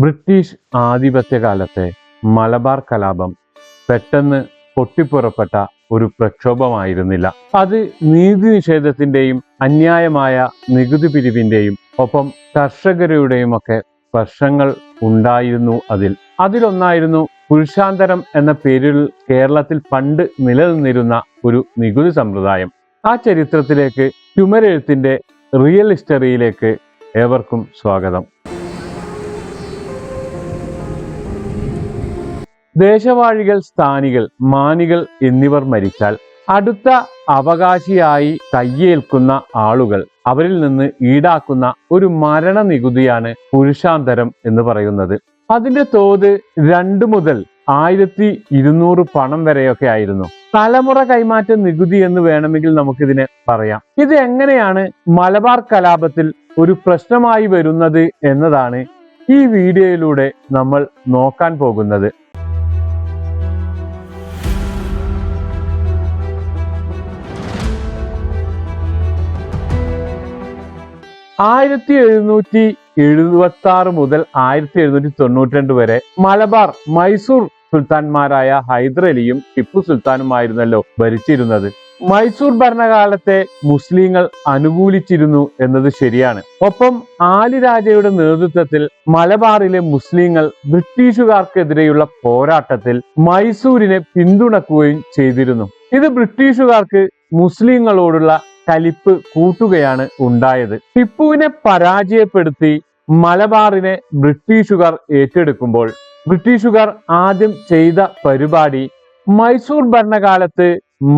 British ആധിപത്യകാലത്തെ Malabar കലാപം പെട്ടെന്ന് പൊട്ടിപ്പുറപ്പെട്ട ഒരു പ്രക്ഷോഭമായിരുന്നില്ല. അത് നീതി നിഷേധത്തിന്റെയും അന്യായമായ നികുതി പിരിവിന്റെയും ഒപ്പം കർഷകരുടെയും ഒക്കെ പ്രശ്നങ്ങൾ ഉണ്ടായിരുന്നു അതിൽ. അതിലൊന്നായിരുന്നു പുരുഷാന്തരം എന്ന പേരിൽ കേരളത്തിൽ പണ്ട് നിലനിന്നിരുന്ന ഒരു നികുതി സമ്പ്രദായം. ആ ചരിത്രത്തിലേക്ക് ചുമരെഴുത്തിന്റെ റിയൽ ഹിസ്റ്ററിയിലേക്ക് ഏവർക്കും സ്വാഗതം. ദേശവാഴികൾ സ്ഥാനികൾ മാനികൾ എന്നിവർ മരിച്ചാൽ അടുത്ത അവകാശിയായി കയ്യേൽക്കുന്ന ആളുകൾ അവരിൽ നിന്ന് ഈടാക്കുന്ന ഒരു മരണ നികുതിയാണ് പുരുഷാന്തരം എന്ന് പറയുന്നത്. അതിന്റെ തോത് രണ്ടു മുതൽ ആയിരത്തി ഇരുന്നൂറ് പണം വരെയൊക്കെ ആയിരുന്നു. തലമുറ കൈമാറ്റ നികുതി എന്ന് വേണമെങ്കിൽ നമുക്കിതിനെ പറയാം. ഇത് എങ്ങനെയാണ് മലബാർ കലാപത്തിൽ ഒരു പ്രശ്നമായി വരുന്നത് എന്നതാണ് ഈ വീഡിയോയിലൂടെ നമ്മൾ നോക്കാൻ പോകുന്നത്. ആയിരത്തി എഴുന്നൂറ്റി എഴുപത്തി ആറ് മുതൽ ആയിരത്തി എഴുന്നൂറ്റി തൊണ്ണൂറ്റി രണ്ട് വരെ മലബാർ മൈസൂർ സുൽത്താൻമാരായ ഹൈദരലിയും ടിപ്പു സുൽത്താനുമായിരുന്നല്ലോ ഭരിച്ചിരുന്നത്. മൈസൂർ ഭരണകാലത്തെ മുസ്ലിങ്ങൾ അനുകൂലിച്ചിരുന്നു എന്നത് ശരിയാണ്. ഒപ്പം ആലി രാജയുടെ നേതൃത്വത്തിൽ മലബാറിലെ മുസ്ലിങ്ങൾ ബ്രിട്ടീഷുകാർക്കെതിരെയുള്ള പോരാട്ടത്തിൽ മൈസൂരിനെ പിന്തുണക്കുകയും ചെയ്തിരുന്നു. ഇത് ബ്രിട്ടീഷുകാർക്ക് മുസ്ലിങ്ങളോടുള്ള കലിപ്പ് കൂട്ടുകയാണ് ഉണ്ടായത്. ടിപ്പുവിനെ പരാജയപ്പെടുത്തി മലബാറിനെ ബ്രിട്ടീഷുകാർ ഏറ്റെടുക്കുമ്പോൾ ബ്രിട്ടീഷുകാർ ആദ്യം ചെയ്ത പരിപാടി മൈസൂർ ഭരണകാലത്ത്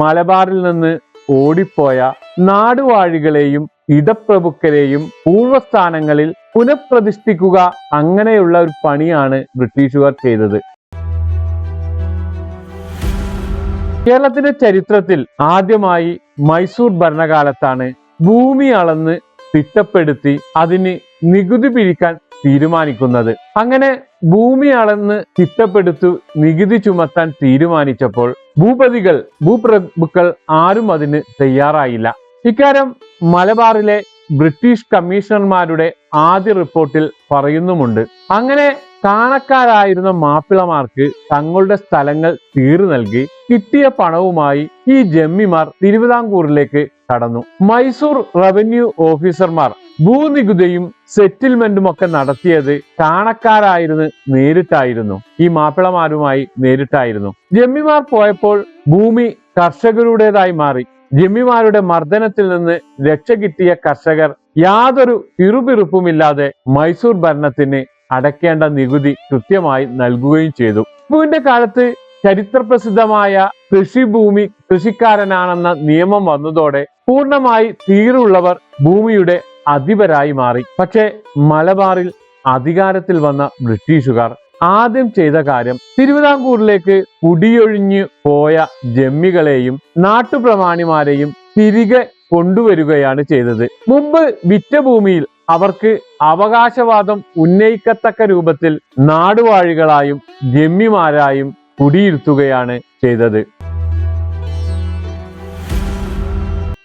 മലബാറിൽ നിന്ന് ഓടിപ്പോയ നാടുവാഴികളെയും ഇടപ്രഭുക്കരെയും പൂർവസ്ഥാനങ്ങളിൽ പുനഃപ്രതിഷ്ഠിക്കുക അങ്ങനെയുള്ള ഒരു പണിയാണ് ബ്രിട്ടീഷുകാർ ചെയ്തത്. കേരളത്തിന്റെ ചരിത്രത്തിൽ ആദ്യമായി മൈസൂർ ഭരണകാലത്താണ് ഭൂമി അളന്ന് തിട്ടപ്പെടുത്തി അതിന് നികുതി പിരിക്കാൻ തീരുമാനിക്കുന്നത്. അങ്ങനെ ഭൂമി അളന്ന് തിട്ടപ്പെടുത്തു നികുതി ചുമത്താൻ തീരുമാനിച്ചപ്പോൾ ഭൂപതികൾ ഭൂപ്രഭുക്കൾ ആരും അതിന് തയ്യാറായില്ല. ഇക്കാര്യം മലബാറിലെ ബ്രിട്ടീഷ് കമ്മീഷണർമാരുടെ ആദ്യ റിപ്പോർട്ടിൽ പറയുന്നുമുണ്ട്. അങ്ങനെ കാണക്കാരായിരുന്ന മാപ്പിളമാർക്ക് തങ്ങളുടെ സ്ഥലങ്ങൾ തീറു നൽകി കിട്ടിയ പണവുമായി ഈ ജമ്മിമാർ തിരുവിതാംകൂറിലേക്ക് കടന്നു. മൈസൂർ റവന്യൂ ഓഫീസർമാർ ഭൂനികുതിയും സെറ്റിൽമെന്റും ഒക്കെ നടത്തിയത് കാണക്കാരായിരുന്നു നേരിട്ടായിരുന്നു. ഈ മാപ്പിളമാരുമായി നേരിട്ടായിരുന്നു. ജമ്മിമാർ പോയപ്പോൾ ഭൂമി കർഷകരുടേതായി മാറി. ജമ്മിമാരുടെ മർദ്ദനത്തിൽ നിന്ന് രക്ഷ കിട്ടിയ കർഷകർ യാതൊരു പിറുപിറുപ്പുമില്ലാതെ മൈസൂർ ഭരണത്തിന് അടയ്ക്കേണ്ട നികുതി കൃത്യമായി നൽകുകയും ചെയ്തു. ടിപ്പുവിന്റെ കാലത്ത് ചരിത്രപ്രസിദ്ധമായ കൃഷിഭൂമി കൃഷിക്കാരനാണെന്ന നിയമം വന്നതോടെ പൂർണമായി തീരുള്ളവർ ഭൂമിയുടെ അധിപരായി മാറി. പക്ഷേ മലബാറിൽ അധികാരത്തിൽ വന്ന ബ്രിട്ടീഷുകാർ ആദ്യം ചെയ്ത കാര്യം തിരുവിതാംകൂറിലേക്ക് കുടിയൊഴിഞ്ഞു പോയ ജമ്മികളെയും നാട്ടുപ്രമാണിമാരെയും തിരികെ കൊണ്ടുവരികയാണ് ചെയ്തത്. മുമ്പ് വിറ്റ ഭൂമിയിൽ അവർക്ക് അവകാശവാദം ഉന്നയിക്കത്തക്ക രൂപത്തിൽ നാടുവാഴികളായും ജമ്മിമാരായും കുടിയിരുത്തുകയാണ് ചെയ്തത്.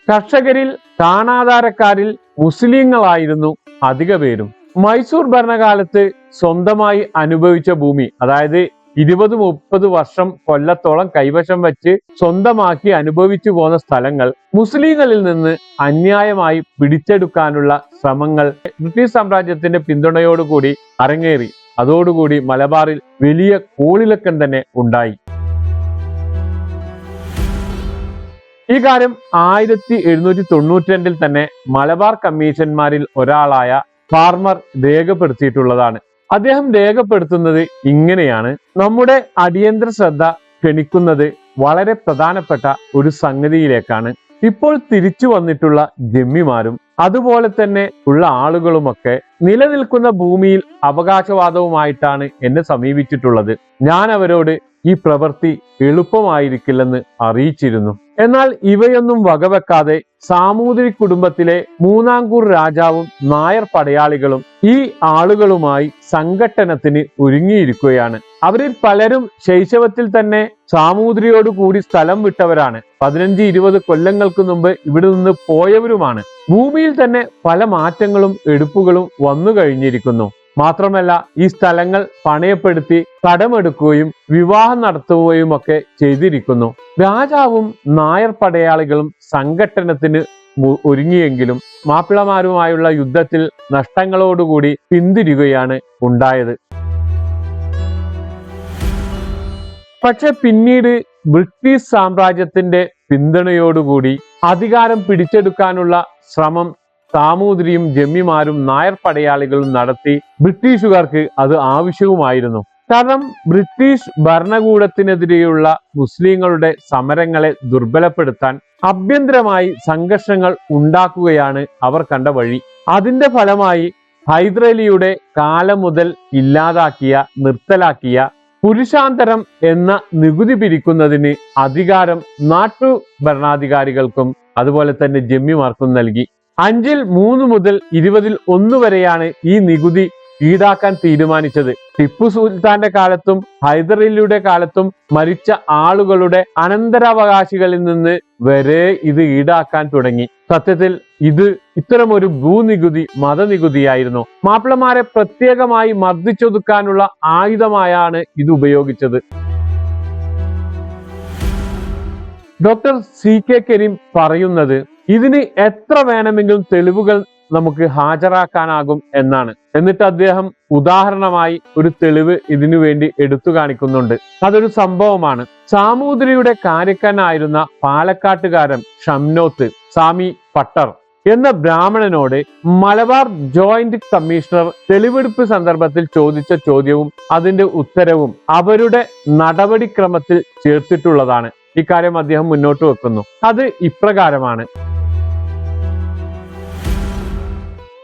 കർഷകരിൽ കാണാതാരക്കാരിൽ മുസ്ലിങ്ങളായിരുന്നു അധിക പേരും മൈസൂർ ഭരണകാലത്ത് സ്വന്തമായി അനുഭവിച്ച ഭൂമി അതായത് ഇരുപത് മുപ്പത് വർഷം കൊല്ലത്തോളം കൈവശം വെച്ച് സ്വന്തമാക്കി അനുഭവിച്ചു പോന്ന സ്ഥലങ്ങൾ മുസ്ലിങ്ങളിൽ നിന്ന് അന്യായമായി പിടിച്ചെടുക്കാനുള്ള ശ്രമങ്ങൾ ബ്രിട്ടീഷ് സാമ്രാജ്യത്തിന്റെ പിന്തുണയോടുകൂടി അരങ്ങേറി. അതോടുകൂടി മലബാറിൽ വലിയ കോളിളക്കം തന്നെ ഉണ്ടായി. ഈ കാര്യം ആയിരത്തി എഴുന്നൂറ്റി തൊണ്ണൂറ്റി രണ്ടിൽ തന്നെ മലബാർ കമ്മീഷന്മാരിൽ ഒരാളായ ഫാർമർ രേഖപ്പെടുത്തിയിട്ടുള്ളതാണ്. അദ്ദേഹം രേഖപ്പെടുത്തുന്നത് ഇങ്ങനെയാണ്. നമ്മുടെ അടിയന്തര ശ്രദ്ധ ക്ഷണിക്കുന്നത് വളരെ പ്രധാനപ്പെട്ട ഒരു സംഗതിയിലേക്കാണ്. ഇപ്പോൾ തിരിച്ചു വന്നിട്ടുള്ള ജമ്മിമാരും അതുപോലെ തന്നെ ഉള്ള ആളുകളുമൊക്കെ നിലനിൽക്കുന്ന ഭൂമിയിൽ അവകാശവാദവുമായിട്ടാണ് എന്നെ സമീപിച്ചിട്ടുള്ളത്. ഞാൻ അവരോട് ഈ പ്രവൃത്തി എളുപ്പമായിരിക്കില്ലെന്ന് അറിയിച്ചിരുന്നു. എന്നാൽ ഇവയൊന്നും വകവെക്കാതെ സാമൂതിരി കുടുംബത്തിലെ മൂന്നാംകൂർ രാജാവും നായർ പടയാളികളും ഈ ആളുകളുമായി സംഘട്ടനത്തിന് ഒരുങ്ങിയിരിക്കുകയാണ്. അവരിൽ പലരും ശൈശവത്തിൽ തന്നെ സാമൂതിരിയോട് കൂടി സ്ഥലം വിട്ടവരാണ്. പതിനഞ്ച് ഇരുപത് കൊല്ലങ്ങൾക്ക് മുമ്പ് ഇവിടെ നിന്ന് പോയവരുമാണ്. ഭൂമിയിൽ തന്നെ പല മാറ്റങ്ങളും എടുപ്പുകളും വന്നു കഴിഞ്ഞിരിക്കുന്നു മാത്രമല്ല ഈ സ്ഥലങ്ങൾ പണയപ്പെടുത്തി കടമെടുക്കുകയും വിവാഹം നടത്തുകയും ഒക്കെ ചെയ്തിരിക്കുന്നു. രാജാവും നായർ പടയാളികളും സംഘട്ടനത്തിന് ഒരുങ്ങിയെങ്കിലും മാപ്പിളമാരുമായുള്ള യുദ്ധത്തിൽ നഷ്ടങ്ങളോടുകൂടി പിന്തിരികയാണ് ഉണ്ടായത്. പക്ഷെ പിന്നീട് ബ്രിട്ടീഷ് സാമ്രാജ്യത്തിന്റെ പിന്തുണയോടുകൂടി അധികാരം പിടിച്ചെടുക്കാനുള്ള ശ്രമം സാമൂതിരിയും ജമ്മിമാരും നായർ പടയാളികളും നടത്തി ബ്രിട്ടീഷുകാർക്ക് അത് ആവശ്യവുമായിരുന്നു. കാരണം ബ്രിട്ടീഷ് ഭരണകൂടത്തിനെതിരെയുള്ള മുസ്ലിങ്ങളുടെ സമരങ്ങളെ ദുർബലപ്പെടുത്താൻ ആഭ്യന്തരമായി സംഘർഷങ്ങൾ ഉണ്ടാക്കുകയാണ് അവർ കണ്ട വഴി. അതിന്റെ ഫലമായി ഹൈദ്രലിയുടെ കാലം മുതൽ ഇല്ലാതാക്കിയ നിർത്തലാക്കിയ പുരുഷാന്തരം എന്ന നികുതി പിരിക്കുന്നതിന് അധികാരം നാട്ടു ഭരണാധികാരികൾക്കും അതുപോലെ തന്നെ ജമ്മിമാർക്കും നൽകി. അഞ്ചിൽ മൂന്ന് മുതൽ ഇരുപതിൽ ഒന്ന് വരെയാണ് ഈ നികുതി ഈടാക്കാൻ തീരുമാനിച്ചത്. ടിപ്പു സുൽത്താന്റെ കാലത്തും ഹൈദരലിയുടെ കാലത്തും മരിച്ച ആളുകളുടെ അനന്തരാവകാശികളിൽ നിന്ന് വരെ ഇത് ഈടാക്കാൻ തുടങ്ങി. സത്യത്തിൽ ഇത് ഇത്തരമൊരു ഭൂനികുതി മതനികുതിയായിരുന്നു. മാപ്പിളമാരെ പ്രത്യേകമായി മർദ്ദിച്ചൊതുക്കാനുള്ള ആയുധമായാണ് ഇത് ഉപയോഗിച്ചത്. ഡോക്ടർ സി കെ കരീം പറയുന്നത് ഇതിന് എത്ര വേണമെങ്കിലും തെളിവുകൾ നമുക്ക് ഹാജരാക്കാനാകും എന്നാണ്. എന്നിട്ട് അദ്ദേഹം ഉദാഹരണമായി ഒരു തെളിവ് ഇതിനു വേണ്ടി എടുത്തു കാണിക്കുന്നുണ്ട്. അതൊരു സംഭവമാണ്. സാമൂതിരിയുടെ കാര്യക്കാരനായിരുന്ന പാലക്കാട്ടുകാരൻ ഷംനോത്ത് സാമി പട്ടർ എന്ന ബ്രാഹ്മണനോട് മലബാർ ജോയിന്റ് കമ്മീഷണർ തെളിവെടുപ്പ് സന്ദർഭത്തിൽ ചോദിച്ച ചോദ്യവും അതിന്റെ ഉത്തരവും അവരുടെ നടപടിക്രമത്തിൽ ചേർത്തിട്ടുള്ളതാണ്. ഇക്കാര്യം അദ്ദേഹം മുന്നോട്ട് വെക്കുന്നു. അത് ഇപ്രകാരമാണ്.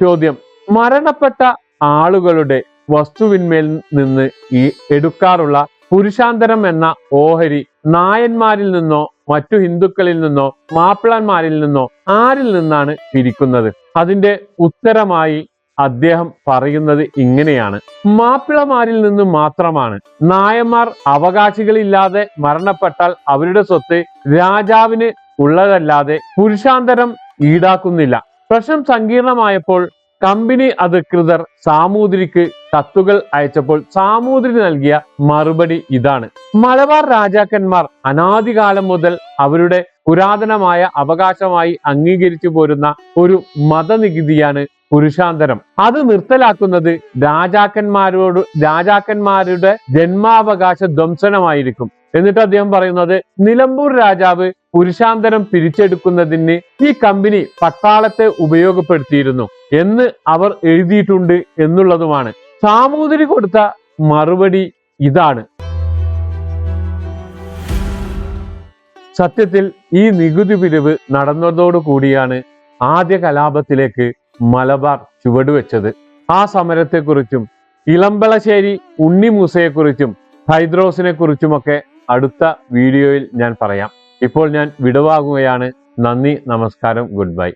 ചോദ്യം. മരണപ്പെട്ട ആളുകളുടെ വസ്തുവിന്മേൽ നിന്ന് ഈ എടുക്കാറുള്ള പുരുഷാന്തരം എന്ന ഓഹരി നായന്മാരിൽ നിന്നോ മറ്റു ഹിന്ദുക്കളിൽ നിന്നോ മാപ്പിളന്മാരിൽ നിന്നോ ആരിൽ നിന്നാണ് പിരിക്കുന്നത്? അതിന്റെ ഉത്തരമായി അദ്ദേഹം പറയുന്നത് ഇങ്ങനെയാണ്. മാപ്പിളമാരിൽ നിന്ന് മാത്രമാണ്. നായന്മാർ അവകാശികളില്ലാതെ മരണപ്പെട്ടാൽ അവരുടെ സ്വത്ത് രാജാവിന് ഉള്ളതല്ലാതെ പുരുഷാന്തരം ഈടാക്കുന്നില്ല. പ്രശ്നം സങ്കീർണമായപ്പോൾ കമ്പനി അധികൃതർ സാമൂതിരിക്ക് കത്തുകൾ അയച്ചപ്പോൾ സാമൂതിരി നൽകിയ മറുപടി ഇതാണ്. മലബാർ രാജാക്കന്മാർ അനാദികാലം മുതൽ അവരുടെ പുരാതനമായ അവകാശമായി അംഗീകരിച്ചു പോരുന്ന ഒരു മതനികുതിയാണ് പുരുഷാന്തരം. അത് നിർത്തലാക്കുന്നത് രാജാക്കന്മാരോട് രാജാക്കന്മാരുടെ ജന്മാവകാശ ധ്വംസനമായിരിക്കും. എന്നിട്ട് അദ്ദേഹം പറയുന്നത് നിലമ്പൂർ രാജാവ് പുരുഷാന്തരം പിരിച്ചെടുക്കുന്നതിന് ഈ കമ്പനി പട്ടാളത്തെ ഉപയോഗപ്പെടുത്തിയിരുന്നു എന്ന് അവർ എഴുതിയിട്ടുണ്ട് എന്നുള്ളതുമാണ്. സാമൂതിരി കൊടുത്ത മറുപടി ഇതാണ്. സത്യത്തിൽ ഈ നികുതി പിരിവ് നടന്നതോടു കൂടിയാണ് ആദ്യ കലാപത്തിലേക്ക് മലബാർ ചുവടുവെച്ചത്. ആ സമരത്തെക്കുറിച്ചും ഇളമ്പളശ്ശേരി ഉണ്ണിമൂസയെക്കുറിച്ചും ഹൈദ്രോസിനെ കുറിച്ചുമൊക്കെ അടുത്ത വീഡിയോയിൽ ഞാൻ പറയാം. ഇപ്പോൾ ഞാൻ വിടവാകുകയാണ് നന്ദി നമസ്കാരം ഗുഡ് ബൈ.